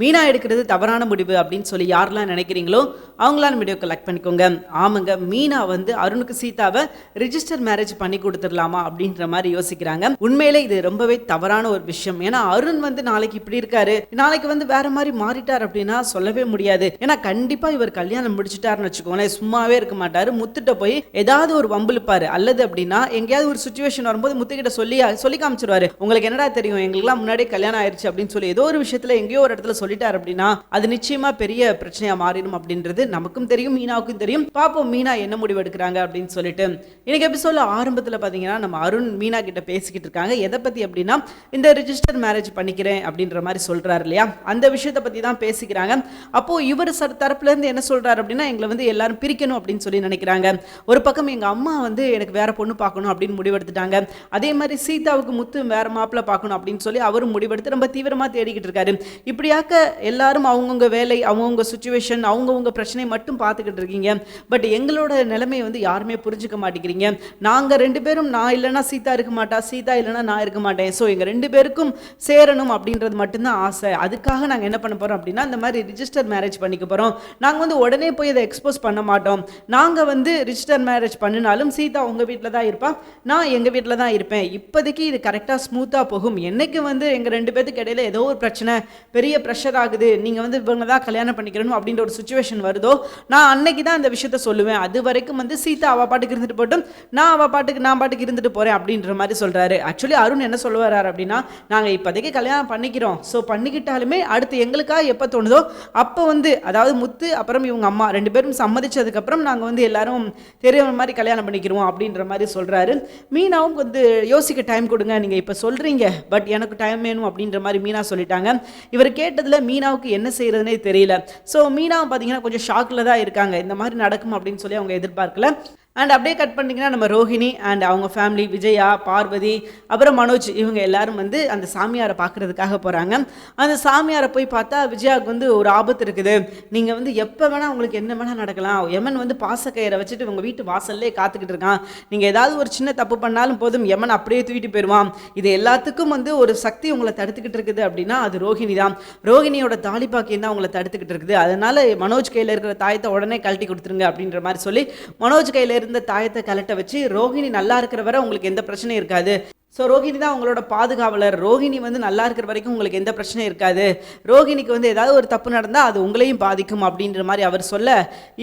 மீனா எடுக்கிறது தவறான முடிவு அப்படின்னு சொல்லி யாரெல்லாம் நினைக்கிறீங்களோ அவங்களாம் வீடியோ கலெக்ட் பண்ணிக்கோங்க. ஆமாங்க மீனா வந்து அருணுக்கு சீதாவை ரிஜிஸ்டர் மேரேஜ் பண்ணி கொடுத்துடலாமா அப்படின்ற மாதிரி யோசிக்கிறாங்க. உண்மையிலே இது ரொம்பவே தவறான ஒரு விஷயம். ஏன்னா அருண் வந்து நாளைக்கு இப்படி இருக்காரு. நாளைக்கு வந்து வேற மாதிரி மாறிட்டார் அப்படின்னா சொல்லவே முடியாது. ஏன்னா கண்டிப்பா இவர் கல்யாணம் முடிச்சிட்டாருன்னு வச்சுக்கோங்களேன். சும்மாவே இருக்க மாட்டாரு. முத்துட்ட போய் ஏதாவது ஒரு வம்பிழுப்பாரு அல்லது அப்படின்னா எங்கேயாவது ஒரு சுச்சுவேஷன் வரும்போது முத்துக்கிட்ட சொல்லி சொல்லி காமிச்சிருவாரு. உங்களுக்கு என்னடா தெரியும்? எங்களுக்குலாம் முன்னாடியே கல்யாணம் ஆயிடுச்சு அப்படின்னு சொல்லி ஏதோ ஒரு விஷயத்துல எங்கேயோ ஒரு இடத்துல சொல்லி சொல்லிட்டார் அப்படின்னா அது நிச்சயமா பெரிய பிரச்சனையா மாறிடும் அப்படின்றது நமக்கும் தெரியும் மீனாவுக்கும் தெரியும். பாப்போம் மீனா என்ன முடிவு எடுக்கிறாங்க அப்படின்னு சொல்லிட்டு. இன்னைக்கு எபிசோட ஆரம்பத்துல பாத்தீங்கன்னா நம்ம அருண் மீனா கிட்ட பேசிக்கிட்டு இருக்காங்க. எதை பத்தி அப்படின்னா இந்த ரிஜிஸ்டர் மேரேஜ் பண்ணிக்கிறேன் அப்படின்ற மாதிரி சொல்றாரு இல்லையா? அந்த விஷயத்தை பத்தி தான் பேசிக்கிறாங்க. அப்போ இவர் சர் தரப்புல இருந்து என்ன சொல்றாரு அப்படின்னா எங்களை வந்து எல்லாரும் பிரிக்கணும் அப்படின்னு சொல்லி நினைக்கிறாங்க. ஒரு பக்கம் எங்க அம்மா வந்து எனக்கு வேற பொண்ணு பார்க்கணும் அப்படின்னு முடிவெடுத்துட்டாங்க. அதே மாதிரி சீதாவுக்கு முத்து வேற மாப்பிள்ள பார்க்கணும் அப்படின்னு சொல்லி அவரும் முடிவெடுத்து ரொம்ப தீவிரமா தேடிக்கிட்டு இருக்காரு. நடக்க எல்லாரும் அவங்கவுங்க வேலை அவங்கவுங்க சுச்சுவேஷன் அவங்கவுங்க பிரச்சனை மட்டும் பார்த்துக்கிட்டு இருக்கீங்க. பட் எங்களோட நிலைமையை வந்து யாருமே புரிஞ்சுக்க மாட்டேங்கிறீங்க. நாங்கள் ரெண்டு பேரும் நான் இல்லைன்னா சீதா இருக்க மாட்டா சீதா இல்லைன்னா நான் இருக்க மாட்டேன். ஸோ எங்கள் ரெண்டு பேருக்கும் சேரணும் அப்படின்றது மட்டும்தான் ஆசை. அதுக்காக நாங்கள் என்ன பண்ண போகிறோம் அப்படின்னா இந்த மாதிரி ரிஜிஸ்டர் மேரேஜ் பண்ணிக்க போகிறோம் நாங்கள் வந்து உடனே போய் இதை எக்ஸ்போஸ் பண்ண மாட்டோம். நாங்கள் வந்து ரிஜிஸ்டர் மேரேஜ் பண்ணினாலும் சீதா உங்கள் வீட்டில் தான் இருப்பா நான் எங்கள் வீட்டில் தான் இருப்பேன். இப்போதைக்கு இது கரெக்டாக ஸ்மூத்தாக போகும். என்றைக்கு வந்து எங்கள் ரெண்டு பேர்த்துக்கு இடையில ஏதோ ஒரு பிரச்சனை பெரிய பிரச்சனை ப்ரெஷர் ஆகுது. நீங்கள் வந்து இவங்க தான் கல்யாணம் பண்ணிக்கிறணும் அப்படின்ற ஒரு சுச்சுவேஷன் வருதோ நான் அன்னைக்கு தான் இந்த விஷயத்த சொல்லுவேன். அது வரைக்கும் வந்து சீதா அவ பாட்டுக்கு இருந்துட்டு போட்டும் நான் அவ பாட்டுக்கு நான் பாட்டுக்கு இருந்துட்டு போகிறேன் அப்படின்ற மாதிரி சொல்கிறாரு ஆக்சுவலி அருண் என்ன சொல்ல வர்றாரு அப்படின்னா நாங்கள் இப்போதைக்கு கல்யாணம் பண்ணிக்கிறோம். ஸோ பண்ணிக்கிட்டாலுமே அடுத்து எங்களுக்காக எப்போ தோணுதோ அப்போ வந்து அதாவது முத்து அப்புறம் இவங்க அம்மா ரெண்டு பேரும் சம்மதிச்சதுக்கப்புறம் நாங்கள் வந்து எல்லாரும் தெரியற மாதிரி கல்யாணம் பண்ணிக்கிறோம் அப்படின்ற மாதிரி சொல்கிறாரு மீனாவும் வந்து யோசிக்க டைம் கொடுங்க. நீங்கள் இப்போ சொல்கிறீங்க பட் எனக்கு டைம் வேணும் அப்படின்ற மாதிரி மீனா சொல்லிட்டாங்க. இவர் கேட்டதில் மீனாவுக்கு என்ன செய்கிறதுனே தெரியல. ஸோ மீனா பார்த்தீங்கன்னா கொஞ்சம் ஷாக்கில் தான் இருக்காங்க. இந்த மாதிரி நடக்கும் அப்படின்னு சொல்லி அவங்க எதிர்பார்க்கல. அண்ட் அப்படியே கட் பண்ணிங்கன்னா நம்ம ரோஹிணி அண்ட் அவங்க ஃபேமிலி விஜயா பார்வதி அப்புறம் மனோஜ் இவங்க எல்லாரும் வந்து அந்த சாமியாரை பார்க்கறதுக்காக போகிறாங்க அந்த சாமியாரை போய் பார்த்தா விஜயாவுக்கு வந்து ஒரு ஆபத்து இருக்குது. நீங்கள் வந்து எப்போ வேணால் உங்களுக்கு என்ன வேணால் நடக்கலாம். யமன் வந்து பாசக்கயிறை வச்சுட்டு உங்கள் வீட்டு வாசல்லே காத்துக்கிட்டு இருக்கான். நீங்கள் ஏதாவது ஒரு சின்ன தப்பு பண்ணாலும் போதும் யமன் அப்படியே தூக்கிட்டு போயிடுவான். இது எல்லாத்துக்கும் வந்து ஒரு சக்தி உங்களை தடுத்துக்கிட்டு இருக்குது அப்படின்னா அது ரோஹிணி தான். ரோஹிணியோட தாலிபாக்கியம் தான் உங்களை தடுத்துக்கிட்டு இருக்குது. அதனால் மனோஜ் கையில் இருக்கிற தாயத்தை உடனே கழட்டி கொடுத்துருங்க அப்படின்ற மாதிரி சொல்லி மனோஜ் கையில் இருந்த தாயத்தை கலட்ட வச்சு ரோஹிணி நல்லா இருக்கிற வரை உங்களுக்கு எந்த பிரச்சனையும் இருக்காது. ஸோ ரோஹிணி தான் உங்களோட பாதுகாவலர். ரோஹிணி வந்து நல்லா இருக்கிற வரைக்கும் உங்களுக்கு எந்த பிரச்சனையும் இருக்காது. ரோஹிணிக்கு வந்து ஏதாவது ஒரு தப்பு நடந்தால் அது உங்களையும் பாதிக்கும் அப்படின்ற மாதிரி அவர் சொல்ல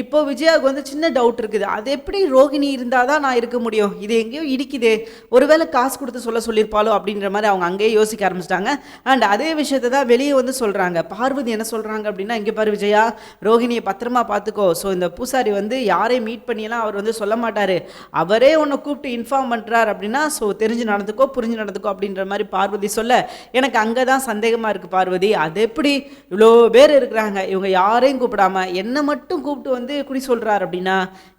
இப்போ விஜயாவுக்கு வந்து சின்ன டவுட் இருக்குது. அது எப்படி ரோஹிணி இருந்தால் தான் நான் இருக்க முடியும்? இது எங்கேயோ இடிக்குதே. ஒருவேளை காசு கொடுத்து சொல்ல சொல்லியிருப்பாளோ அப்படின்ற மாதிரி அவங்க அங்கேயே யோசிக்க ஆரம்பிச்சிட்டாங்க. அண்ட் அதே விஷயத்தை தான் வெளியே வந்து சொல்கிறாங்க பார்வதி என்ன சொல்கிறாங்க அப்படின்னா இங்கே பாரு விஜயா ரோஹிணியை பத்திரமா பார்த்துக்கோ ஸோ இந்த பூசாரி வந்து யாரையும் மீட் பண்ணியெல்லாம் அவர் வந்து சொல்ல மாட்டார். அவரே உன்னை கூப்பிட்டு இன்ஃபார்ம் பண்ணுறார் அப்படின்னா ஸோ தெரிஞ்சு நடந்துக்கோ புரிஞ்சு நடந்துக்கோ அப்படின்ற மாதிரி பார்வதி சொல்ல எனக்கு அங்கே தான் சந்தேகமாக இருக்குது பார்வதி. அது எப்படி இவ்வளோ பேர் இருக்கிறாங்க இவங்க யாரையும் கூப்பிடாம என்னை மட்டும் கூப்பிட்டு வந்து குடி சொல்கிறார் அப்படின்னா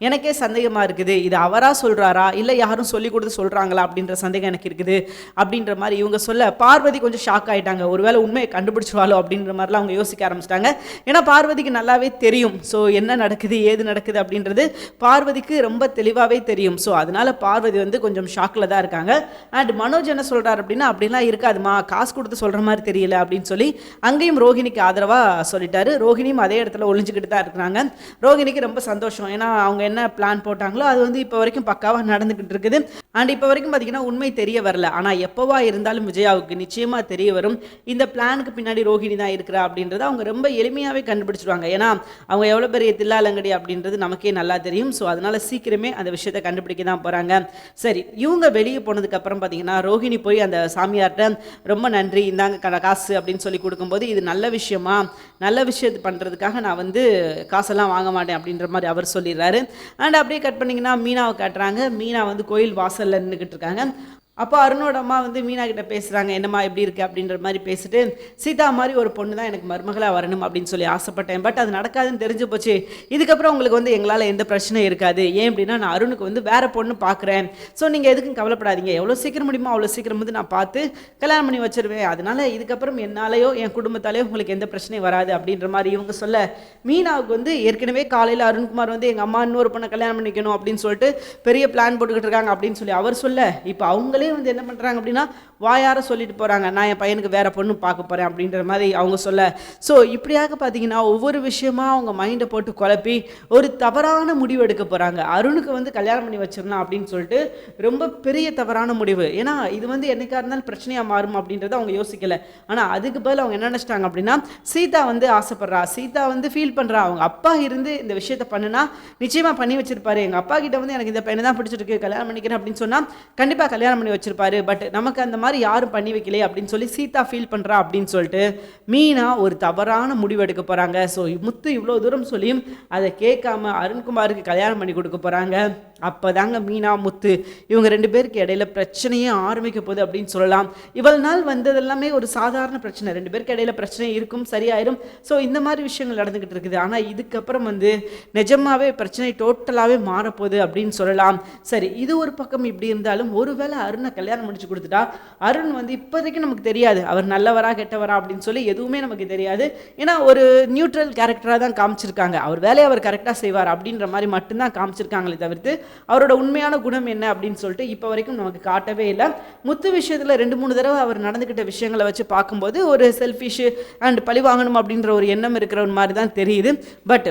எனக்கே சந்தேகமாக இருக்குது. இது அவராக சொல்கிறாரா இல்லை யாரும் சொல்லி கொடுத்து சொல்கிறாங்களா அப்படின்ற சந்தேகம் எனக்கு இருக்குது. அப்படின்ற மாதிரி இவங்க சொல்ல பார்வதி கொஞ்சம் ஷாக் ஆயிட்டாங்க. ஒருவேளை உண்மையை கண்டுபிடிச்சிருவாளோ அப்படின்ற மாதிரிலாம் அவங்க யோசிக்க ஆரம்பிச்சிட்டாங்க. ஏன்னா பார்வதிக்கு நல்லாவே தெரியும். ஸோ என்ன நடக்குது ஏது நடக்குது அப்படின்றது பார்வதிக்கு ரொம்ப தெளிவாகவே தெரியும். ஸோ அதனால பார்வதி வந்து கொஞ்சம் ஷாக்கில் தான் இருக்காங்க. பட் மனோஜ் என்ன சொல்கிறார் அப்படின்னா அப்படிலாம் இருக்காதுமா காசு கொடுத்து சொல்கிற மாதிரி தெரியல அப்படின்னு சொல்லி அங்கேயும் ரோஹிணிக்கு ஆதரவாக சொல்லிட்டாரு. ரோஹிணியும் அதே இடத்துல ஒளிஞ்சுக்கிட்டு தான் இருக்கிறாங்க. ரோஹிணிக்கு ரொம்ப சந்தோஷம். ஏன்னா அவங்க என்ன பிளான் போட்டாங்களோ அது வந்து இப்போ வரைக்கும் பக்காவாக நடந்துக்கிட்டு இருக்குது. அண்ட் இப்போ வரைக்கும் பார்த்தீங்கன்னா உண்மை தெரிய வரல. ஆனால் எப்போவா இருந்தாலும் விஜயாவுக்கு நிச்சயமாக தெரிய வரும். இந்த பிளானுக்கு பின்னாடி ரோஹிணி தான் இருக்கிறா அப்படின்றத அவங்க ரொம்ப எளிமையாகவே கண்டுபிடிச்சிருவாங்க. ஏன்னா அவங்க எவ்வளோ பெரிய தில்லாலங்கடி அப்படின்றது நமக்கே நல்லா தெரியும். ஸோ அதனால சீக்கிரமே அந்த விஷயத்தை கண்டுபிடிக்க தான் போகிறாங்க சரி இவங்க வெளியே போனதுக்கப்புறம் பார்த்தீங்கன்னா ரோஹிணி போய் அந்த சாமியார்கிட்ட ரொம்ப நன்றி இந்தாங்க க- காசு அப்படின்னு சொல்லி கொடுக்கும்போது இது நல்ல விஷயமா? நல்ல விஷயத்து பண்ணுறதுக்காக நான் வந்து காசெல்லாம் வாங்க மாட்டேன் அப்படின்ற மாதிரி அவர் சொல்லிடுறாரு. அண்ட் அப்படியே கட் பண்ணிங்கன்னா மீனாவை காட்டுறாங்க. மீனா வந்து கோயில் வாசல் வாசல்ல நின்றுக்கிட்டு இருக்காங்க. அப்போ அருணோட அம்மா வந்து மீனா கிட்ட பேசுகிறாங்க என்னம்மா எப்படி இருக்கு அப்படின்ற மாதிரி பேசிட்டு சீதா மாதிரி ஒரு பொண்ணு தான் எனக்கு மருமகளாக வரணும் அப்படின்னு சொல்லி ஆசைப்பட்டேன். பட் அது நடக்காதுன்னு தெரிஞ்சு போச்சு. இதுக்கப்புறம் உங்களுக்கு வந்து எங்களால் எந்த பிரச்சனையும் இருக்காது. ஏன் அப்படின்னா நான் அருணுக்கு வந்து வேற பொண்ணு பார்க்குறேன் ஸோ நீங்கள் எதுக்கும் கவலைப்படாதீங்க. எவ்வளோ சீக்கிரம் முடியுமோ அவ்வளோ சீக்கிரம் வந்து நான் பார்த்து கல்யாணம் பண்ணி வச்சிருவேன். அதனால இதுக்கப்புறம் என்னாலேயோ என் குடும்பத்தாலேயோ உங்களுக்கு எந்த பிரச்சனையும் வராது அப்படின்ற மாதிரி இவங்க சொல்ல மீனாவுக்கு வந்து ஏற்கனவே காலையில் அருண்குமார் வந்து எங்கள் அம்மா இன்னொரு பொண்ணை கல்யாணம் பண்ணிக்கணும் அப்படின்னு சொல்லிட்டு பெரிய பிளான் போட்டுக்கிட்டு இருக்காங்க அப்படின்னு சொல்லி அவர் சொல்ல இப்போ அவங்களே அவங்களே வந்து என்ன பண்ணுறாங்க அப்படின்னா வாயார சொல்லிட்டு போகிறாங்க நான் என் பையனுக்கு வேற பொண்ணு பார்க்க போகிறேன் அப்படின்ற மாதிரி அவங்க சொல்ல. ஸோ இப்படியாக பார்த்தீங்கன்னா ஒவ்வொரு விஷயமா அவங்க மைண்டை போட்டு குழப்பி ஒரு தவறான முடிவு எடுக்க போகிறாங்க அருணுக்கு வந்து கல்யாணம் பண்ணி வச்சிடலாம் அப்படின்னு சொல்லிட்டு ரொம்ப பெரிய தவறான முடிவு. ஏன்னா இது வந்து என்னைக்கா இருந்தாலும் பிரச்சனையாக மாறும் அப்படின்றத அவங்க யோசிக்கல. ஆனால் அதுக்கு பதில் அவங்க என்ன நினச்சிட்டாங்க அப்படின்னா சீதா வந்து ஆசைப்படுறா. சீதா வந்து ஃபீல் பண்ணுறா அவங்க அப்பா இருந்து இந்த விஷயத்த பண்ணுனா நிச்சயமாக பண்ணி வச்சிருப்பாரு. எங்கள் அப்பா கிட்ட வந்து எனக்கு இந்த பையனை தான் பிடிச்சிருக்கு. கல்யாணம் பண்ணிக்கிறேன் அப்படின்னு சொன்னால் கண்டிப்பாக கல்யாணம் பண்ணி வச்சுருப்பாரு. பட் நமக்கு அந்த மாதிரி யாரும் பண்ணி வைக்கலையே அப்படின்னு சொல்லி சீதா ஃபீல் பண்ணுறா அப்படின்னு சொல்லிட்டு மீனா ஒரு தவறான முடிவு எடுக்க போகிறாங்க ஸோ முத்து இவ்வளோ தூரம் சொல்லியும் அதை கேட்காம அருண்குமாருக்கு கல்யாணம் பண்ணி கொடுக்க போகிறாங்க அப்போதாங்க மீனா முத்து இவங்க ரெண்டு பேருக்கு இடையில பிரச்சனையே ஆரம்பிக்க போகுது அப்படின்னு சொல்லலாம். இவ்வளவு நாள் வந்தது எல்லாமே ஒரு சாதாரண பிரச்சனை. ரெண்டு பேருக்கு இடையில பிரச்சனை இருக்கும் சரியாயிரும். ஸோ இந்த மாதிரி விஷயங்கள் நடந்துக்கிட்டு இருக்குது. ஆனால் இதுக்கப்புறம் வந்து நிஜமாவே பிரச்சனை டோட்டலாகவே மாறப்போகுது அப்படின்னு சொல்லலாம். சரி இது ஒரு பக்கம் இப்படி இருந்தாலும் ஒருவேளை அருணை கல்யாணம் முடிச்சு கொடுத்துட்டா அருண் வந்து இப்போதைக்கு நமக்கு தெரியாது. அவர் நல்லவரா கெட்டவரா அப்படின்னு சொல்லி எதுவுமே நமக்கு தெரியாது. ஏன்னா ஒரு நியூட்ரல் கேரக்டராக தான் காமிச்சிருக்காங்க. அவர் வேலையை அவர் கரெக்டாக செய்வார் அப்படின்ற மாதிரி மட்டும்தான் காமிச்சிருக்காங்களே தவிர்த்து அவரோட உண்மையான குணம் என்ன அப்படின்னு சொல்லிட்டு இப்போ வரைக்கும் நமக்கு காட்டவே இல்லை. முத்து விஷயத்தில் ரெண்டு மூணு தடவை அவர் நடந்துக்கிட்ட விஷயங்களை வச்சு பார்க்கும்போது ஒரு செல்ஃபிஷு அண்ட் பழி வாங்கணும் அப்படின்ற ஒரு எண்ணம் இருக்கிற ஒரு மாதிரி தான் தெரியுது. பட்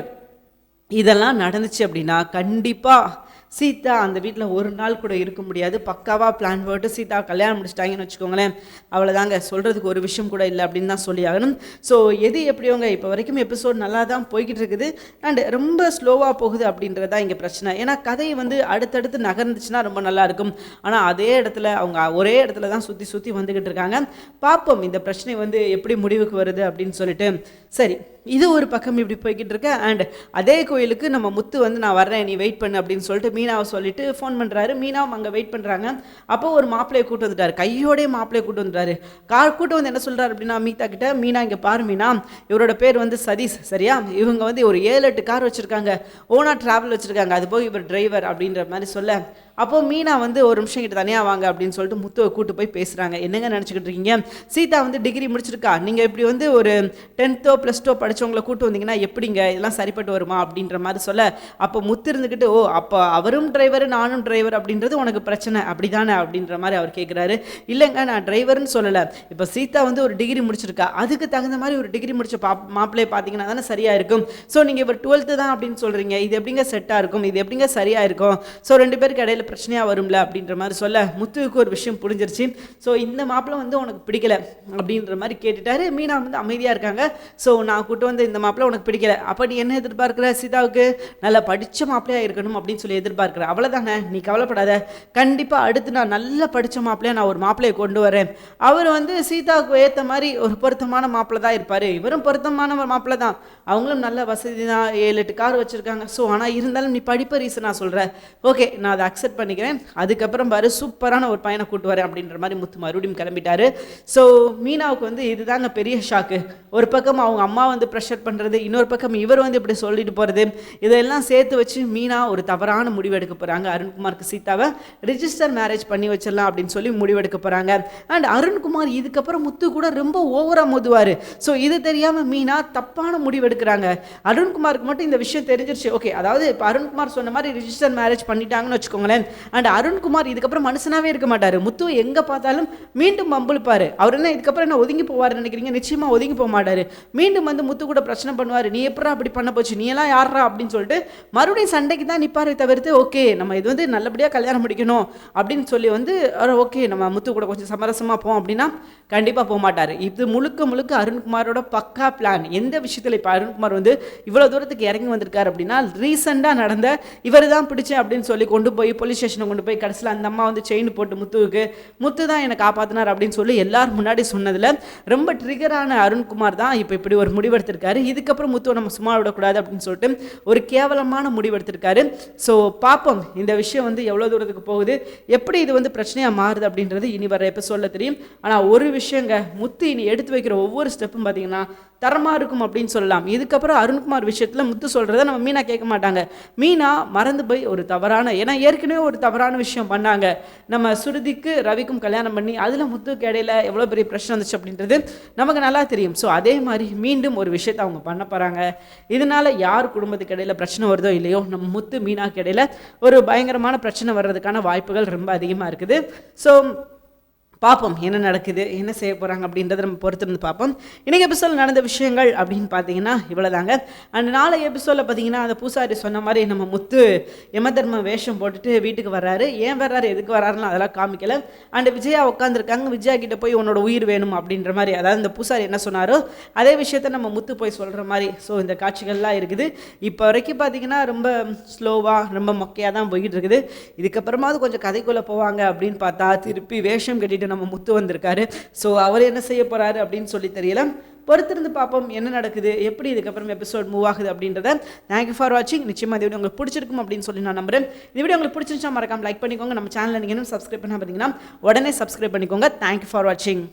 இதெல்லாம் நடந்துச்சு அப்படின்னா கண்டிப்பாக சீதா அந்த வீட்டில் ஒரு நாள் கூட இருக்க முடியாது. பக்காவாக பிளான் போட்டு சீதா கல்யாணம் முடிச்சிட்டாங்கன்னு வச்சுக்கோங்களேன். அவ்வளோதாங்க சொல்கிறதுக்கு ஒரு விஷயம் கூட இல்லை அப்படின்னு தான் சொல்லி ஆகணும். ஸோ எது எப்படியோங்க? இப்போ வரைக்கும் எபிசோட் நல்லா தான் போய்கிட்டு இருக்குது. அண்ட் ரொம்ப ஸ்லோவாக போகுது அப்படின்றது தான் இங்கே பிரச்சனை. ஏன்னா கதை வந்து அடுத்தடுத்து நகர்ந்துச்சுன்னா ரொம்ப நல்லாயிருக்கும் ஆனால் அதே இடத்துல அவங்க ஒரே இடத்துல தான் சுற்றி சுற்றி வந்துக்கிட்டு இருக்காங்க. பார்ப்போம். இந்த பிரச்சனை வந்து எப்படி முடிவுக்கு வருது அப்படின்னு சொல்லிட்டு. சரி. இது ஒரு பக்கம் இப்படி போய்கிட்டு இருக்க அண்ட் அதே கோயிலுக்கு நம்ம முத்து வந்து நான் வர்றேன் நீ வெயிட் பண்ணு அப்படின்னு சொல்லிட்டு மீனாவை சொல்லிட்டு ஃபோன் பண்ணுறாரு மீனாவும் அங்கே வெயிட் பண்ணுறாங்க அப்போ ஒரு மாப்பிள்ளையை கூட்டு வந்துட்டாரு. கையோடய மாப்பிள்ளையை கூட்டு வந்துட்டாரு. கார் கூட்டு வந்து என்ன சொல்கிறார் அப்படின்னா மீதா கிட்ட மீனா இங்கே பாரு மீனா. இவரோட பேர் வந்து சதீஷ் சரியா? இவங்க வந்து ஒரு ஏழு எட்டு கார் வச்சுருக்காங்க. ஓனா ட்ராவல் வச்சுருக்காங்க. அது போய் இவர் டிரைவர் அப்படின்ற மாதிரி சொல்ல அப்போ மீனா வந்து ஒரு நிமிஷம் கிட்ட தனியாக வாங்க அப்படின்னு சொல்லிட்டு முத்துவை கூட்டு போய் பேசுகிறாங்க என்னங்க நினச்சிக்கிட்டு இருக்கீங்க? சீதா வந்து டிகிரி முடிச்சிருக்கா. நீங்கள் இப்படி வந்து ஒரு டென்த்தோ ப்ளஸ் டூ படிச்சவங்கள கூட்டு வந்தீங்கன்னா எப்படிங்க? இதெல்லாம் சரிப்பட்டு வருமா? அப்படின்ற மாதிரி சொல்ல அப்போ முத்து இருந்துக்கிட்டு ஓ அப்போ அவரும் டிரைவர் நானும் டிரைவர் அப்படின்றது உனக்கு பிரச்சனை. அப்படி தானே அப்படின்ற மாதிரி அவர் கேட்குறாரு இல்லைங்க நான் டிரைவர்னு சொல்லலை. இப்போ சீதா வந்து ஒரு டிகிரி முடிச்சிருக்கா. அதுக்கு தகுந்த மாதிரி ஒரு டிகிரி முடிச்ச பா மாப்பிள்ளையை பார்த்தீங்கன்னா தானே சரியாக இருக்கும். ஸோ நீங்கள் இப்போ டுவெல்த்து தான் அப்படின்னு சொல்கிறீங்க இது எப்படிங்க செட்டாக இருக்கும்? இது எப்படிங்க சரியாக இருக்கும்? ஸோ ரெண்டு பேருக்கு இடையில பிரச்சனையாக வரும்ல அப்படின்ற மாதிரி சொல்ல முத்துவுக்கு ஒரு விஷயம் புரிஞ்சிருச்சு. ஸோ இந்த மாப்பிள்ளை வந்து உனக்கு பிடிக்கல அப்படின்ற மாதிரி கேட்டுட்டாரு. மீனா வந்து அமைதியாக இருக்காங்க. ஸோ நான் கூட்டு வந்து இந்த மாப்பிள்ளை உனக்கு பிடிக்கல. அப்போ நீ என்ன எதிர்பார்க்குற சீதாவுக்கு? நல்லா படித்த மாப்பிள்ளையாக இருக்கணும் அப்படின்னு சொல்லி எதிர்பார்க்குற. அவ்வளோதானே நீ கவலைப்படாத. கண்டிப்பாக அடுத்து நான் நல்லா படித்த மாப்பிள்ளையாக நான் ஒரு மாப்பிள்ளையை கொண்டு வரேன். அவர் வந்து சீதாவுக்கு ஏற்ற மாதிரி ஒரு பொருத்தமான மாப்பிள்ளை தான் இருப்பார். இவரும் பொருத்தமான ஒரு மாப்பிள்ளை தான். அவங்களும் நல்ல வசதி தான். ஏழு எட்டு கார் வச்சுருக்காங்க. ஸோ ஆனால் இருந்தாலும் நீ படிப்ப ரீசன் நான் சொல்கிறேன் ஓகே நான் அதை அக்செப்ட் பண்ணிக்கிறேன். அதுக்கப்புறம் பாரு சூப்பரான ஒரு பையனை கூட்டு வரேன் அப்படின்ற மாதிரி முத்து மறுபடியும் கிளம்பிட்டாரு. ஸோ மீனாவுக்கு வந்து இதுதாங்க பெரிய ஷாக்கு ஒரு பக்கம் அவங்க அம்மா வந்து ப்ரெஷர் பண்ணுறது இன்னொரு பக்கம் இவர் வந்து இப்படி சொல்லிட்டு போகிறது இதெல்லாம் சேர்த்து வச்சு மீனா ஒரு தவறான முடிவு எடுக்க போகிறாங்க அருண்குமாருக்கு சீதாவை ரிஜிஸ்டர் மேரேஜ் பண்ணி வச்சிடலாம் அப்படின்னு சொல்லி முடிவெடுக்க போகிறாங்க அண்ட் அருண்குமார் இதுக்கப்புறம் முத்து கூட ரொம்ப ஓவராக மோதுவார். ஸோ இது தெரியாமல் மீனா தப்பான முடிவு எடுக்கிறாங்க. அருண்குமாருக்கு மட்டும் இந்த விஷயம் தெரிஞ்சிருச்சு. ஓகே அதாவது இப்போ அருண்குமார் சொன்ன மாதிரி ரிஜிஸ்டர் மேரேஜ் பண்ணிட்டாங்கன்னு வச்சுக்கோங்களேன். அண்ட் அருண்குமார் இதுக்கப்புறம் மனுஷனாகவே இருக்க மாட்டார். முத்து எங்கே பார்த்தாலும் மீண்டும் பம்புழுப்பார் அவர் என்ன இதுக்கப்புறம் என்ன ஒதுங்கி போவார் நினைக்கிறீங்க? நிச்சயமாக ஒதுங்கி போக மாட்டார். மீண்டும் வந்து முத்து கூட பிரச்சனை பண்ணுவார். நீ எப்படா அப்படி பண்ண போச்சு? நீ எல்லாம் யாரா அப்படின்னு சொல்லிட்டு மறுபடியும் சண்டைக்கு தான் நிற்பாரே தவிர்த்து ஓகே நம்ம இது வந்து நல்லபடியாக கல்யாணம் முடிக்கணும். அப்படின்னு சொல்லி வந்து ஓகே நம்ம முத்து கூட கொஞ்சம் சமரசமாக போவோம். அப்படின்னா கண்டிப்பாக போக மாட்டார். இது முழுக்க முழுக்க அருண்குமாரோட பக்கா பிளான் எந்த விஷயத்தில் இப்போ அருண்குமார் வந்து இவ்வளோ தூரத்துக்கு இறங்கி வந்திருக்காரு அப்படின்னா ரீசெண்டாக நடந்த இவர் தான் பிடிச்சேன் அப்படின்னு சொல்லி கொண்டு போய் போலீஸ் ஸ்டேஷனை கொண்டு போய் கடைசியில் அந்த அம்மா வந்து செயின் போட்டு முத்துவுக்கு முத்து தான் என்னை காப்பாற்றினார் அப்படின்னு சொல்லி எல்லாரும் முன்னாடி சொன்னதில் ரொம்ப ட்ரிகரான அருண்குமார் தான் இப்போ இப்படி ஒரு முடிவெடுத்திருக்காரு. இதுக்கப்புறம் முத்துவை நம்ம சும்மா விடக்கூடாது அப்படின்னு சொல்லிட்டு ஒரு கேவலமான முடிவெடுத்திருக்காரு. ஸோ பார்ப்போம் இந்த விஷயம் வந்து எவ்வளோ தூரத்துக்கு போகுது எப்படி இது வந்து பிரச்சனையாக மாறுது அப்படின்றது இனி வர எபிசோடில் தெரியும். ஆனால் ஒரு விஷயங்க முத்து இனி எடுத்து வைக்கிற ஒவ்வொரு ஸ்டெப்பும் பார்த்தீங்கன்னா தரமாக இருக்கும் அப்படின்னு சொல்லலாம். இதுக்கப்புறம் அருண்குமார் விஷயத்தில் முத்து சொல்கிறத நம்ம மீனா கேட்க மாட்டாங்க. மீனா மறந்து போய் ஒரு தவறான ஏன்னா ஏற்கனவே ஒரு தவறான விஷயம் பண்ணாங்க. நம்ம சுருதிக்கு ரவிக்கும் கல்யாணம் பண்ணி அதில் முத்துக்கு இடையில எவ்வளோ பெரிய பிரச்சனை வந்துச்சு அப்படின்றது நமக்கு நல்லா தெரியும். ஸோ அதே மாதிரி மீண்டும் ஒரு விஷயத்தை அவங்க பண்ண போகிறாங்க இதனால யார் குடும்பத்துக்கு இடையில பிரச்சனை வருதோ இல்லையோ நம்ம முத்து மீனாக்கு இடையில ஒரு பயங்கரமான பிரச்சனை வர்றதுக்கான வாய்ப்புகள் ரொம்ப அதிகமாக இருக்குது. ஸோ பார்ப்போம் என்ன நடக்குது என்ன செய்ய போகிறாங்க அப்படின்றத நம்ம பொறுத்திருந்து பார்ப்போம் இன்றைக்கி எபிசோடில் நடந்த விஷயங்கள் அப்படின்னு பார்த்தீங்கன்னா இவ்வளோதாங்க அண்ட் நாளை எபிசோடில் பார்த்தீங்கன்னா அந்த பூசாரி சொன்ன மாதிரி நம்ம முத்து யமதர்ம வேஷம் போட்டுட்டு வீட்டுக்கு வர்றாரு. ஏன் வர்றாரு எதுக்கு வர்றாருன்னு அதெல்லாம் காமிக்கல. அண்ட் விஜயா உட்காந்துருக்காங்க விஜயா கிட்ட போய் உன்னோட உயிர் வேணும் அப்படின்ற மாதிரி. அதாவது இந்த பூசாரி என்ன சொன்னாரோ அதே விஷயத்த நம்ம முத்து போய் சொல்கிற மாதிரி. ஸோ இந்த காட்சிகள்லாம் இருக்குது. இப்போ வரைக்கும் பார்த்தீங்கன்னா ரொம்ப ஸ்லோவாக ரொம்ப மொக்கையாக தான் போய்கிட்டு இருக்குது. இதுக்கப்புறமாவது கொஞ்சம் கதைக்குள்ளே போவாங்க அப்படின்னு பார்த்தா திருப்பி வேஷம் கட்டிட்டு நம்ம முத்து வந்திருக்காரு. ஸோ அவர் என்ன செய்ய போகிறாரு அப்படின்னு சொல்லி தெரியல. பொறுத்திருந்து பார்ப்போம் என்ன நடக்குது எப்படி இதுக்கப்புறம் எபிசோட் மூவ் ஆகுது அப்படின்றத. தேங்க்யூ ஃபார் வாட்சிங் நிச்சயமாக இந்த வீடியோ உங்களுக்கு பிடிச்சிருக்கும் அப்படின்னு சொல்லி நான் நம்புறேன். இந்த வீடியோ உங்களுக்கு பிடிச்சிருச்சா மறக்காம லைக் பண்ணிக்கோங்க. நம்ம சேனலில் நீங்கள் இன்னும் சப்ஸ்கிரைப் பண்ண பார்த்தீங்கன்னா உடனே சப்ஸ்கிரைப் பண்ணிக்கோங்க. தேங்க்யூ ஃபார் வாட்சிங்